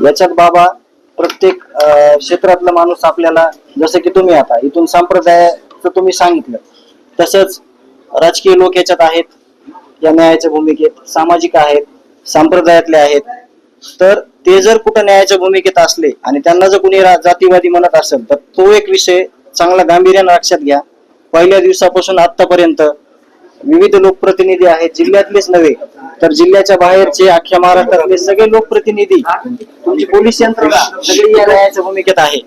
याच्यात बाबा प्रत्येक क्षेत्रातला माणूस आपल्याला जसं की तुम्ही आता इथून संप्रदायाचं तुम्ही सांगितलं. तसंच राजकीय लोक याच्यात आहेत या न्यायाच्या भूमिकेत सामाजिक आहेत संप्रदायातले आहेत. तर ते जर कुठं न्यायाच्या भूमिकेत असले आणि त्यांना जर कुणी रा- जातीवादी म्हणत असेल तर तो एक विषय चांगला गांभीर्यानं लक्षात घ्या. पहिल्या दिवसापासून आतापर्यंत विविध लोकप्रतिनिधी आहेत जिल्ह्यातलेच नव्हे तर जिल्ह्याच्या बाहेरचे अख्ख्या महाराष्ट्रातले सगळे लोकप्रतिनिधी तुमची पोलीस यंत्रणा सगळी या न्यायाच्या भूमिकेत आहे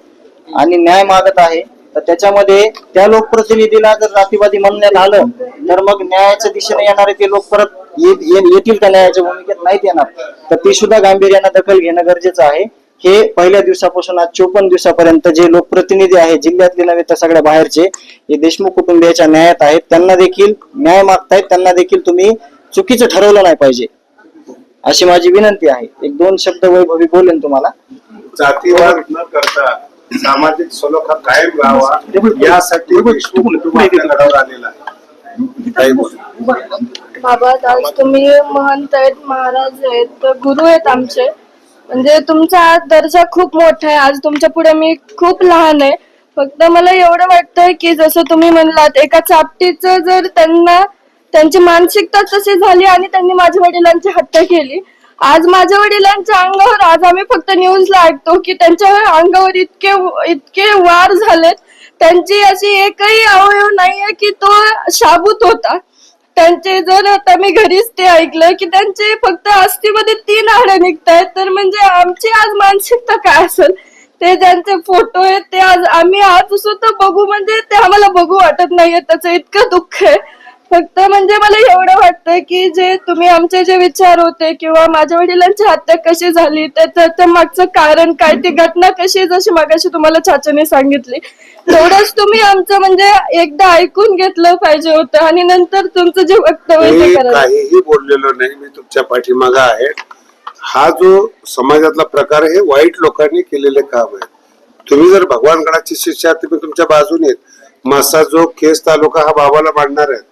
आणि न्याय मागत आहे. तर त्याच्यामध्ये त्या लोकप्रतिनिधीला जर जातीवादी म्हणण्यात आलं तर मग न्यायाच्या दिशेने येणारे ते लोक परत ये- येतील का न्यायाच्या भूमिकेत? नाहीत येणार. तर ती सुद्धा गांभीर्यानं दखल घेणं गरजेचं आहे. हे पहिल्या दिवसापासून आज चोपन्न दिवसापर्यंत जे लोकप्रतिनिधी आहेत जिल्ह्यातले नव्हे तर सगळ्या बाहेरचे हे देशमुख कुटुंबियाच्या न्यायात आहेत. त्यांना देखील न्याय मागतायत. त्यांना देखील तुम्ही चुकीचं ठरवलं नाही पाहिजे. अशी माझी विनंती आहे. एक दोन शब्द वैभवी बोलेन तुम्हाला. जातीवाद न करता सामाजिक सलोखा कायम राहावा. यासाठी आलेला. बाबा आज तुम्ही महंत आहेत महाराज आहेत तर गुरु आहेत आमचे. म्हणजे तुमचा आज दर्जा खूप मोठा आहे. आज तुमच्यापुढे मी खूप लहान आहे. फक्त मला एवढं वाटतंय की जसं तुम्ही म्हणलात एका चापटीचं जर त्यांना त्यांची मानसिकता तशी झाली आणि त्यांनी माझ्या वडिलांची हत्या केली. आज माझ्या वडिलांच्या अंगावर आज आम्ही फक्त न्यूजला ऐकतो की त्यांच्या अंगावर इतके इतके वार झालेत. त्यांची अशी एकही अवयव नाहीये की तो शाबूत होता. त्यांचे जर आता मी घरीच ते ऐकलं की त्यांचे फक्त अस्थिमध्ये तीन हाडं निघतायत. तर म्हणजे आमची आज मानसिकता काय असेल? ते ज्यांचे फोटो आहेत ते आज आम्ही आज सुद्धा बघू म्हणजे ते आम्हाला बघू वाटत नाहीये. त्याचं इतकं दुःख आहे. फक्त म्हणजे मला एवढं वाटतं की जे तुम्ही आमचे जे विचार होते किंवा माझ्या वडिलांची हत्या कशी झाली त्याचं मागचं कारण काय ती घटना कशी जशी मागाशी तुम्हाला चाचाने सांगितली. तेवढंच तुम्ही आमचं म्हणजे एकदा ऐकून घेतलं पाहिजे होतं आणि नंतर तुमचं जे वक्तव्य ते मी करायला काहीही बोललेलो नाही मी तुमच्या पाठीमागा आहे. हा जो समाजातला प्रकार आहे हे वाईट लोकांनी केलेले काम आहे. तुम्ही जर भगवानगडाची शिष्य आहात तुम्ही तुमच्या बाजूने आहेत. मासा जो केस तालुका हा बाबाला मांडणार आहे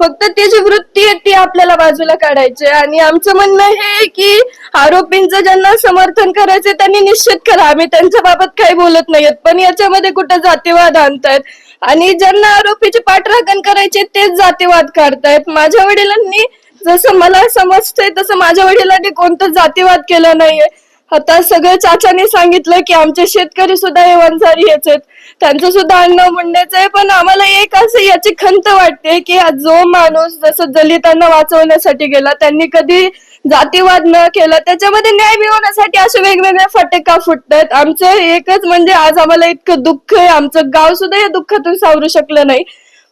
फक्त ती जी वृत्ती आहे ती आपल्याला बाजूला काढायची आणि आमचं म्हणणं हे आहे की आरोपींचं ज्यांना समर्थन करायचं त्यांनी निश्चित करा. आम्ही त्यांच्या बाबत काही बोलत नाहीयेत पण याच्यामध्ये कुठं जातीवाद आणतायत? आणि ज्यांना आरोपीची पाठराखण करायची तेच जातीवाद काढतायत. माझ्या वडिलांनी जसं मला समजतंय तसं माझ्या वडिलांनी कोणतं जातीवाद केला नाहीये. आता सगळं चाचाने सांगितलं की आमचे शेतकरी सुद्धा हे वंजारी हेच आहेत. त्यांचं सुद्धा अन्न म्हणण्याचं आहे पण आम्हाला एक असं याची खंत वाटते की हा जो माणूस जसं दलितांना वाचवण्यासाठी गेला त्यांनी कधी जातीवाद न केला त्याच्यामध्ये न्याय मिळवण्यासाठी असे वेगवेगळ्या फटका फुटतात आमचं एकच म्हणजे आज आम्हाला इतकं दुःख आहे आमचं गाव सुद्धा या दुःखातून सावरू शकलं नाही.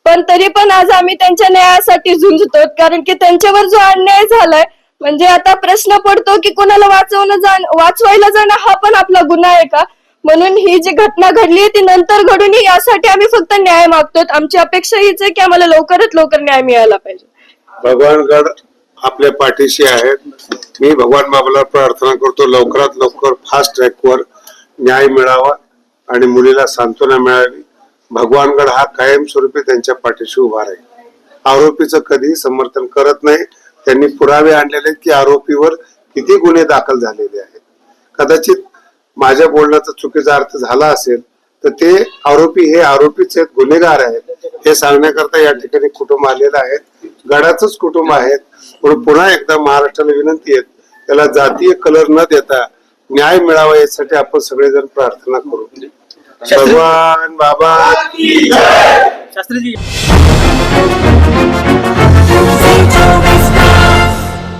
पण तरी पण आज आम्ही त्यांच्या न्यायासाठी झुंजतो कारण की त्यांच्यावर जो अन्याय झालाय म्हणजे आता प्रश्न पडतो की कोणाला वाचवणं जाण वाचवायला जाणं हा पण आपला गुन्हा आहे का? म्हणून ही जी घटना घडली ती नंतर घडून यासाठी आम्ही फक्त न्याय मागतो आमची अपेक्षा हीच आहे की आम्हाला लवकरात लवकर न्याय मिळाला पाहिजे. भगवानगड आपल्या पाठीशी आहेत. मी भगवान बाबाला प्रार्थना करतो लवकरात लवकर फास्ट ट्रॅकवर न्याय मिळावा आणि मुलीला सांत्वना मिळावी. भगवानगड हा कायमस्वरूपी त्यांच्या पाठीशी उभा राहील. आरोपीचं कधीही समर्थन करत नाही. त्यांनी पुरावे आणलेले आहेत की आरोपीवर किती गुन्हे दाखल झालेले आहेत. कदाचित माझ्या बोलण्याचा चुकीचा अर्थ झाला असेल तर ते आरोपी हे आरोपीच आहेत गुन्हेगार आहेत हे सांगण्याकरता या ठिकाणी कुटुंब आलेलं आहे गडाचंच कुटुंब आहेत. म्हणून पुन्हा एकदा महाराष्ट्राला विनंती आहे त्याला जातीय कलर न देता न्याय मिळावा यासाठी आपण सगळेजण प्रार्थना करू. भगवान बाबा शास्त्रीजी